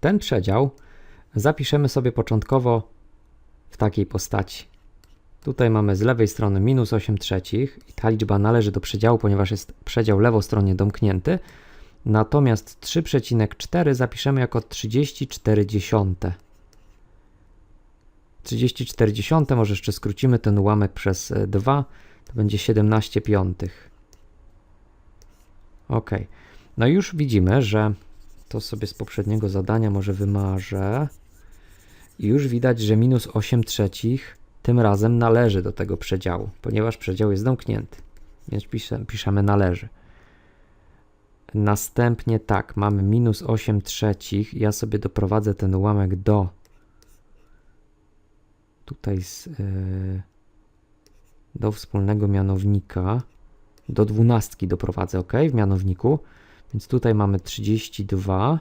ten przedział zapiszemy sobie początkowo w takiej postaci. Tutaj mamy z lewej strony minus 8 trzecich i ta liczba należy do przedziału, ponieważ jest przedział lewostronnie domknięty. Natomiast 3,4 zapiszemy jako 34 dziesiąte. 34 dziesiąte, może jeszcze skrócimy ten ułamek przez e, 2, to będzie 17 piątych. Ok. No już widzimy, że to sobie z poprzedniego zadania może wymarzę. I już widać, że minus 8 trzecich tym razem należy do tego przedziału, ponieważ przedział jest zamknięty. Więc pisze, piszemy należy. Następnie tak, mamy minus 8 trzecich. Ja sobie doprowadzę ten ułamek do tutaj z, yy, do wspólnego mianownika. Do dwunastki doprowadzę, ok, w mianowniku. Więc tutaj mamy 32.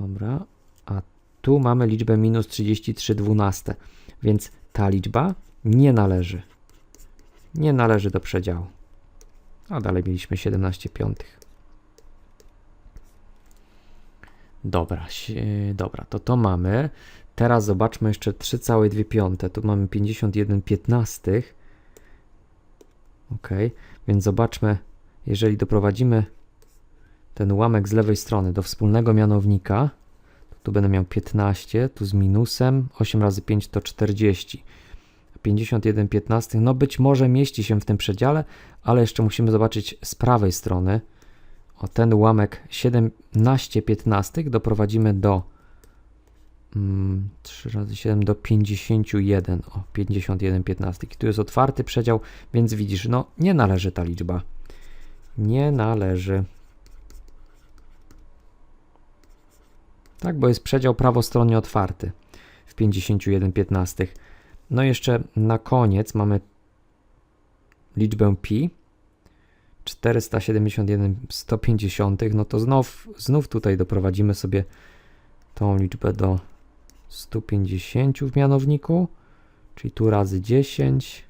Dobra, a tu mamy liczbę minus 33 dwunaste, więc ta liczba nie należy. Nie należy do przedziału. A dalej mieliśmy 17 piątych. Dobra, dobra, to to mamy. Teraz zobaczmy jeszcze 3,2 piąte. Tu mamy 51 piętnastych. Ok, więc zobaczmy, jeżeli doprowadzimy ten ułamek z lewej strony do wspólnego mianownika, to tu będę miał 15, tu z minusem, 8 razy 5 to 40. 51 piętnastych, no być może mieści się w tym przedziale, ale jeszcze musimy zobaczyć z prawej strony. O ten ułamek 17 piętnastych doprowadzimy do mm, 3 razy 7 do 51. O, 51 piętnastych. I tu jest otwarty przedział, więc widzisz, no nie należy ta liczba. Nie należy. Tak, bo jest przedział prawostronnie otwarty w 51 piętnastych. No i jeszcze na koniec mamy liczbę pi. 471 150, no to znów, znów tutaj doprowadzimy sobie tą liczbę do 150 w mianowniku, czyli tu razy 10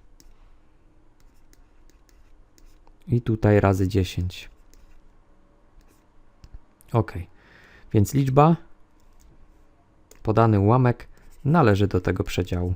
i tutaj razy 10. Ok, więc liczba, podany ułamek należy do tego przedziału.